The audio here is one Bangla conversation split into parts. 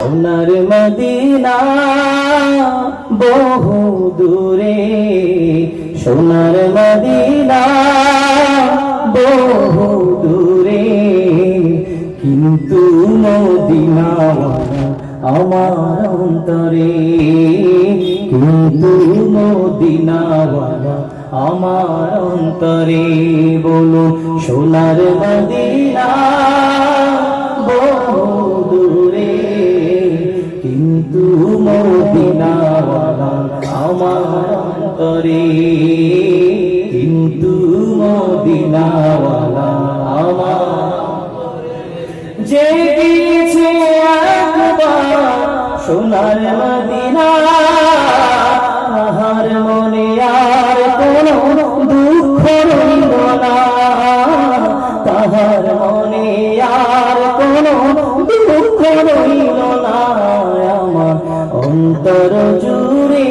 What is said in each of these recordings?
সোনার মদিনা বহু দূরে, সোনার মদিনা বহু দূরে। কিন্তু মদিনাওয়ালা আমার অন্তরে, কিন্তু মদিনাওয়ালা আমার অন্তরে। বলো সোনার মদিনা কিন্তু মদিনাওয়ালা আমার অন্তরে। কিন্তু মদিনাওয়ালা আমার যে গিয়েছে সোনার মদিনা মনে আর কোনো দুঃখ রইল না। তাহার মনে আর কোনো দুঃখ রইল অন্তর জুড়ে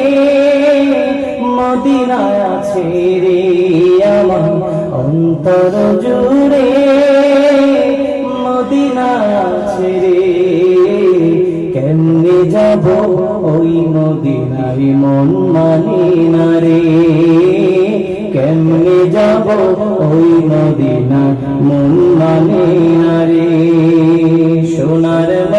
মদিনায় আছে রে আমার। অন্তর জুড়ে মদিনা আছে রে। কেমনে যাব ওই মদিনায়? মন মানি না রে। কেমনে যাব ওই মদিনা মন মানি না রে। সোনার